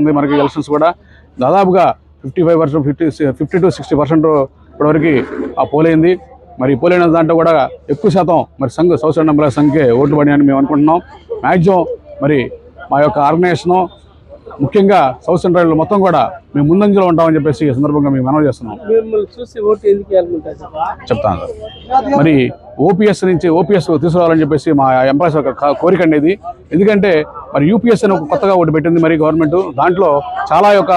ఉంది మనకి ఎలక్షన్స్ కూడా. దాదాపుగా fifty five percent fifty fifty to sixty percent ఇప్పటివరకు ఆ పోలైంది. మరి పోలైన దాంట్లో కూడా ఎక్కువ శాతం మరి సంఘ సౌసైడ్ నెంబర్ సంఖ్య ఓట్లు పడినాయని మేము అనుకుంటున్నాం. మ్యాక్సిమం మరి మా యొక్క ఆర్గనైజేషను ముఖ్యంగా సౌత్ సెంట్రల్ మొత్తం కూడా మేము ముందంజలో ఉంటామని చెప్పేసి ఈ సందర్భంగా మేము మనవి చేస్తున్నాం. ఓటు చెప్తాను మరి ఓపీఎస్ నుంచి ఓపీఎస్ తీసుకురావాలని చెప్పేసి మా ఎంప్లాయీస్ యొక్క కోరిక అనేది. ఎందుకంటే మరి యూపీఎస్ అని ఒక కొత్తగా ఒకటి పెట్టింది మరి గవర్నమెంట్. దాంట్లో చాలా యొక్క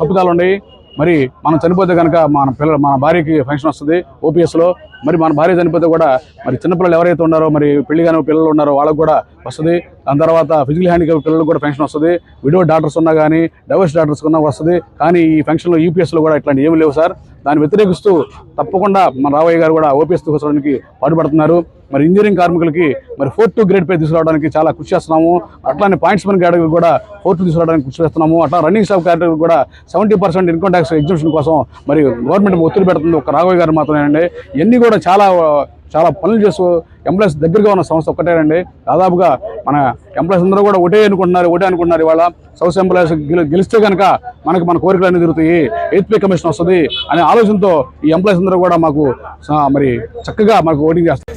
తప్పుదాలు ఉన్నాయి. మరి మనం చనిపోతే కనుక మన పిల్లల మన భార్యకి ఫంక్షన్ వస్తుంది ఓపీఎస్లో. మరి మన భార్య చనిపోతే కూడా మరి చిన్నపిల్లలు ఎవరైతే ఉన్నారో మరి పెళ్ళి కానీ పిల్లలు ఉన్నారో వాళ్ళకు కూడా వస్తుంది. దాని తర్వాత ఫిజికల్ హ్యాండిక్యాప్ పిల్లలకు కూడా ఫంక్షన్ వస్తుంది. విడో డాక్టర్స్ ఉన్నా కానీ డైవర్స్ డాక్టర్స్ ఉన్నా వస్తుంది. కానీ ఈ ఫంక్షన్లో యూపీఎస్లో కూడా ఇట్లాంటి ఏమి లేవు సార్. దాన్ని వ్యతిరేకిస్తూ తప్పకుండా మన రావయ్య గారు కూడా ఓపీఎస్ తీసుకురావడానికి పాటుపడుతున్నారు. మరి ఇంజనీరింగ్ కార్మికులకి మరి ఫోర్త్ టు గ్రేడ్ పే తీసుకురావడానికి చాలా కృషి చేస్తున్నాము. అట్లానే పాయింట్స్ మన్ కేటగిరీ కూడా ఫోర్త్ తీసుకురావడానికి కృషి చేస్తున్నాము. అట్లా రన్నింగ్ స్టాఫ్ కేటగిరీ కూడా seventy percent income tax exhibition కోసం మరి గవర్నమెంట్ ఒత్తిడి పెడుతుంది. ఒక రాఘవయ్య గారు మాత్రమేనండి ఇవన్నీ కూడా చాలా చాలా పనులు చేస్తూ ఎంప్లాయీస్ దగ్గరగా ఉన్న సంస్థ ఒక్కటేనండి దాదాపుగా మన ఎంప్లాయీస్ అందరూ కూడా ఒకటే అనుకుంటున్నారు ఒకటే అనుకుంటున్నారు ఇవాళ. సౌత్ ఎంప్లాయీస్ గెలిస్తే కనుక మనకు మన కోరికలు అన్ని తిరుగుతాయి. ఎయిత్ పే కమిషన్ వస్తుంది అనే ఆలోచనతో ఈ ఎంప్లాయీస్ అందరూ కూడా మాకు మరి చక్కగా మాకు ఓటింగ్ చేస్తారు.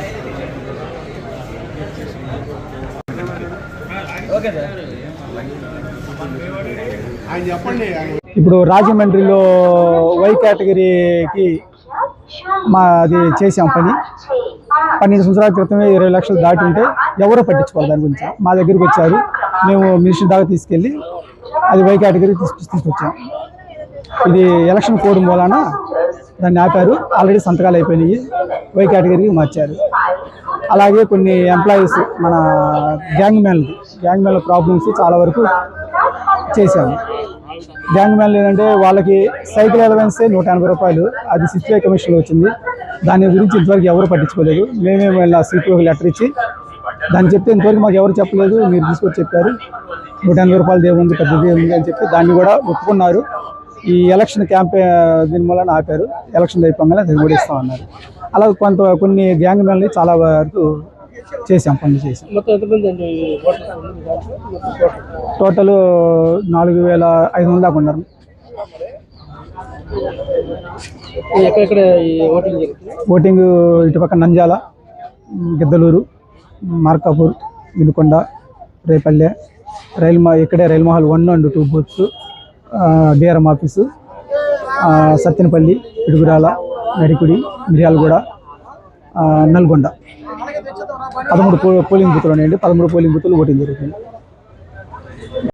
ఇప్పుడు రాజమండ్రిలో వై కేటగిరీకి మా అది చేసాం పని. పన్నెండు సంవత్సరాల క్రితమే ఇరవై లక్షలు దాటి ఉంటే ఎవరో పట్టించుకోవాలి దాని గురించి. మా దగ్గరికి వచ్చారు. మేము మినిస్టర్ దాకా తీసుకెళ్ళి అది వై కేటగిరీ తీసుకు తీసుకొచ్చాం. ఇది ఎలక్షన్ కోడ్ మూలాన దాన్ని ఆపారు. ఆల్రెడీ సంతకాలు అయిపోయినాయి. వై కేటగిరీకి మార్చారు. అలాగే కొన్ని ఎంప్లాయీస్ మన గ్యాంగ్ మ్యాన్ గ్యాంగ్ మ్యాన్ల ప్రాబ్లమ్స్ చాలా వరకు చేశాము. గ్యాంగ్ మ్యాన్లు ఏంటంటే వాళ్ళకి సైకిల్ అలవెన్సే నూట ఎనభై రూపాయలు. అది సిపిఐ కమిషన్లో వచ్చింది. దాని గురించి ఇంతవరకు ఎవరు పట్టించుకోలేదు. మేమే మళ్ళీ సిపిఐకి లెటర్ ఇచ్చి దాన్ని చెప్తే ఇంతవరకు మాకు ఎవరు చెప్పలేదు. మీరు తీసుకొచ్చి చెప్పారు. నూట ఎనభై రూపాయలు దేవుంది పెద్దది ఉంది అని చెప్పి దాన్ని కూడా ఒప్పుకున్నారు. ఈ ఎలక్షన్ క్యాంపే దీని వల్ల ఆపారు. ఎలక్షన్ అయిపోగానే అది కూడా ఇస్తామన్నారు. అలా కొంత కొన్ని గ్యాంగ్ మ్యాన్ని చాలా వరకు చేసాం పనులు చేసాం టోటల్. నాలుగు వేల ఐదు వందల దాకా ఉన్నారు. ఓటింగ్ ఇటుపక్క ఉమ్, గిద్దలూరు మార్కాపూర్ వినుకొండ రేపల్లె రైల్ మా ఇక్కడే rail Mahal one and two booths DRM office Sattenapalli Piduguralla Nadikudi Miryalaguda Nalgonda. పదమూడు పో- పోలింగ్ బూతులు ఉన్నాయండి పదమూడు పోలింగ్ బూతులు ఓటింగ్ జరుగుతుంది.